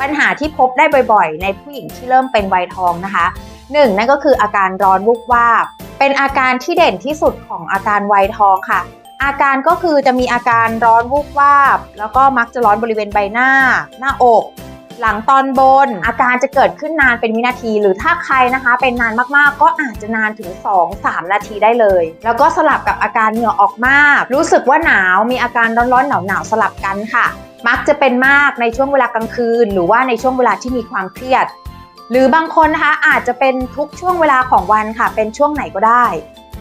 ปัญหาที่พบได้บ่อยๆ ในผู้หญิงที่เริ่มเป็นวัยทองนะคะหนึ่งนั่นก็คืออาการร้อนวุบวาบ เป็นอาการที่เด่นที่สุดของอาการวัยทองค่ะ อาการก็คือจะมีอาการร้อนวูบวาบ แล้วก็มักจะร้อนบริเวณใบหน้า หน้าอก หลังตอนบน อาการจะเกิดขึ้นนานเป็นวินาที หรือถ้าใครนะคะ เป็นนานมากๆ ก็อาจจะนานถึง 2-3 นาทีได้เลย แล้วก็สลับกับอาการเหงื่อออกมาก รู้สึกว่าหนาวมีอาการร้อนๆหนาวๆสลับกันค่ะ มักจะเป็นมากในช่วงเวลากลางคืน หรือว่าในช่วงเวลาที่มีความเครียด หรือบางคนนะคะอาจจะเป็นทุกช่วงเวลาของวันค่ะ เป็นช่วงไหนก็ได้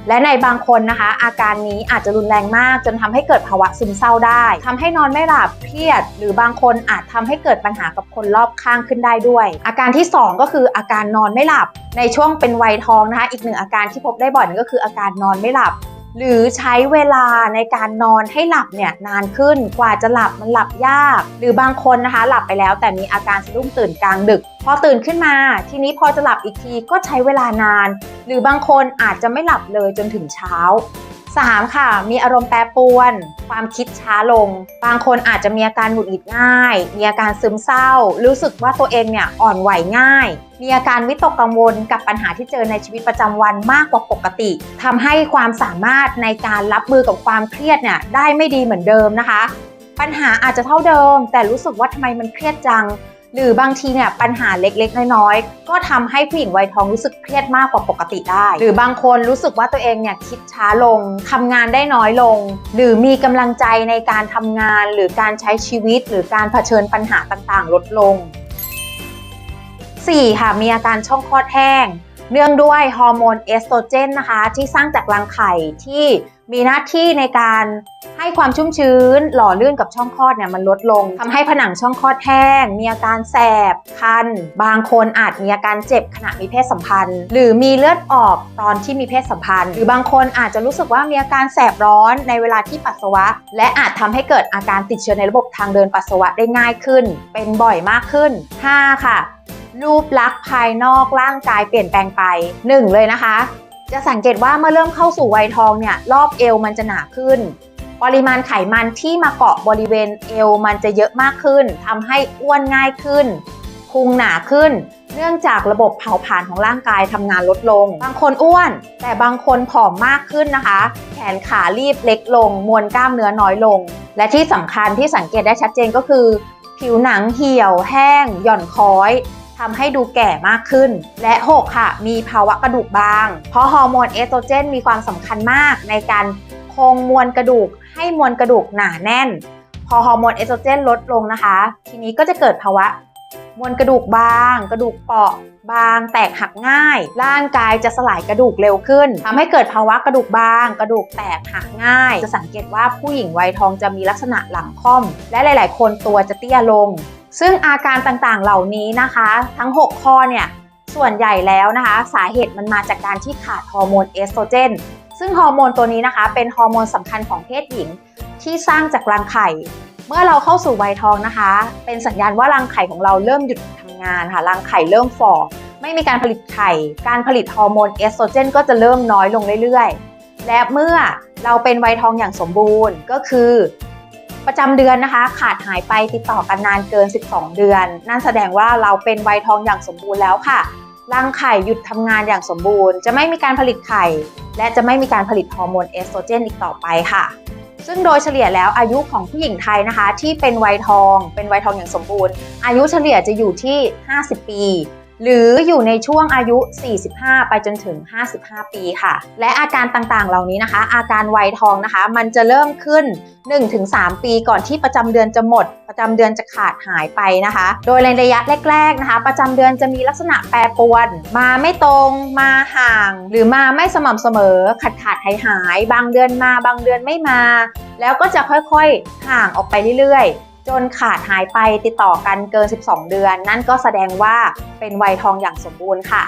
และในบางคนนะคะ อาการนี้อาจจะรุนแรงมาก จนทำให้เกิดภาวะซึมเศร้าได้ทำให้นอนไม่หลับเครียด หรือบางคนอาจทำให้เกิดปัญหากับคนรอบข้างขึ้นได้ด้วย อาการที่ 2 ก็คืออาการนอนไม่หลับ ในช่วงเป็นวัยทองนะคะ อีกหนึ่งอาการที่พบได้บ่อยก็คืออาการนอนไม่หลับ หรือใช้เวลาในการนอนให้หลับเนี่ยนานขึ้นกว่าจะหลับมันหลับยาก หรือบางคนนะคะ หลับไปแล้วแต่มีอาการสะดุ้งตื่นกลางดึก พอตื่นขึ้นมา ทีนี้พอจะหลับอีกทีก็ใช้เวลานาน หรือบางคนอาจจะไม่หลับเลยจนถึงเช้า 3. ค่ะ มีอารมณ์แปรปรวน ความคิดช้าลง บางคนอาจจะมีอาการหงุดหงิดง่าย มีอาการซึมเศร้า รู้สึกว่าตัวเองเนี่ยอ่อนไหวง่าย มีอาการวิตกกังวลกับปัญหาที่เจอในชีวิตประจำวันมากกว่าปกติทำให้ความสามารถในการรับมือกับความเครียดเนี่ยได้ไม่ดีเหมือนเดิมนะคะ ปัญหาอาจจะเท่าเดิม แต่รู้สึกว่าทำไมมันเครียดจัง หรือบางทีเนี่ยปัญหาเล็กๆ น้อยๆ ก็ทำให้ผู้หญิงวัยทองรู้สึกเครียดมากกว่าปกติได้ หรือบางคนรู้สึกว่าตัวเองเนี่ยคิดช้าลงทำงานได้น้อยลง หรือมีกำลังใจในการทำงาน หรือการใช้ชีวิต หรือการเผชิญปัญหาต่างๆ ลดลง 4. ค่ะมีอาการช่องคลอดแห้ง เนื่องด้วยฮอร์โมนเอสโตรเจนนะคะ ที่สร้างจากรังไข่ที่มีหน้าที่ในการให้ความชุ่มชื้น หล่อลื่นกับช่องคลอดเนี่ยมันลดลงทำให้ผนังช่องคลอดแห้ง มีอาการแสบ คัน บางคนอาจมีอาการเจ็บขณะมีเพศสัมพันธ์ หรือมีเลือดออกตอนที่มีเพศสัมพันธ์ หรือบางคนอาจจะรู้สึกว่ามีอาการแสบร้อนในเวลาที่ปัสสาวะ และอาจทำให้เกิดอาการติดเชื้อในระบบทางเดินปัสสาวะได้ง่ายขึ้น เป็นบ่อยมากขึ้น 5 ค่ะ รูปลักษณ์ภายนอกร่างกายเปลี่ยนแปลงไป 1 เลยนะคะ จะสังเกตว่าเมื่อเริ่มเข้าสู่วัยทองเนี่ยรอบเอวมันจะหนาขึ้น ปริมาณไขมันที่มาเกาะบริเวณเอวมันจะเยอะมากขึ้นทำให้อ้วนง่ายขึ้นพุงหนาขึ้น เนื่องจากระบบเผาผลาญของร่างกายทำงานลดลง บางคนอ้วน แต่บางคนผอมมากขึ้นนะคะ แขนขารีบเล็กลง มวลกล้ามเนื้อน้อยลง และที่สำคัญที่สังเกตได้ชัดเจนก็คือ ผิวหนังเหี่ยวแห้ง หย่อนคล้อย ทำให้ดูแก่มากขึ้น และ 6 ค่ะ มีภาวะกระดูกบาง เพราะฮอร์โมนเอสโตรเจนมีความสำคัญมากในการคงมวลกระดูก ให้มวลกระดูกหนาแน่น พอฮอร์โมนเอสโตรเจนลดลงนะคะ ทีนี้ก็จะเกิดภาวะมวลกระดูกบาง กระดูกเปราะบาง แตกหักง่าย ร่างกายจะสลายกระดูกเร็วขึ้นทำให้เกิดภาวะกระดูกบาง กระดูกแตกหักง่าย จะสังเกตว่าผู้หญิงวัยทองจะมีลักษณะหลังค่อม และหลาย ๆ คนตัวจะเตี้ยลง ซึ่งอาการต่างๆเหล่านี้นะคะ ทั้ง 6 ข้อเนี่ยส่วนใหญ่แล้วนะคะ สาเหตุมันมาจากการที่ขาดฮอร์โมนเอสโตรเจน ซึ่งฮอร์โมนตัวนี้นะคะ เป็นฮอร์โมนสำคัญของเพศหญิงที่สร้างจากรังไข่ เมื่อเราเข้าสู่วัยทองนะคะ เป็นสัญญาณว่ารังไข่ของเราเริ่มหยุดทำงานค่ะรังไข่เริ่มฝ่อไม่มีการผลิตไข่ การผลิตฮอร์โมนเอสโตรเจนก็จะเริ่มน้อยลงเรื่อยๆ และเมื่อเราเป็นวัยทองอย่างสมบูรณ์ก็คือ ประจำเดือนนะคะ ขาดหายไปติดต่อกันนานเกิน 12 เดือน นั่นแสดงว่าเราเป็นวัยทองอย่างสมบูรณ์แล้วค่ะรังไข่หยุดทำงานอย่างสมบูรณ์ จะไม่มีการผลิตไข่ และจะไม่มีการผลิตฮอร์โมนเอสโตรเจนอีกต่อไปค่ะ ซึ่งโดยเฉลี่ยแล้วอายุของผู้หญิงไทยนะคะ ที่เป็นวัยทอง เป็นวัยทองอย่างสมบูรณ์ อายุเฉลี่ยจะอยู่ที่ 50 ปี หรืออยู่ในช่วงอายุ 45 ไปจนถึง 55 ปีค่ะ และอาการต่างๆ เหล่านี้นะคะ อาการวัยทองนะคะ มันจะเริ่มขึ้น 1-3 ปีก่อนที่ประจำเดือนจะหมด ประจำเดือนจะขาดหายไปนะคะ โดยในระยะแรกๆนะคะ ประจำเดือนจะมีลักษณะแปรปรวน มาไม่ตรง มาห่าง หรือมาไม่สม่ำเสมอ ขาดขาดหายหาย บางเดือนมา บางเดือนไม่มา แล้วก็จะค่อยๆ ห่างออกไปเรื่อยๆ จนขาดหายไปติดต่อกันเกิน 12 เดือน นั่นก็แสดงว่าเป็นวัยทองอย่างสมบูรณ์ค่ะ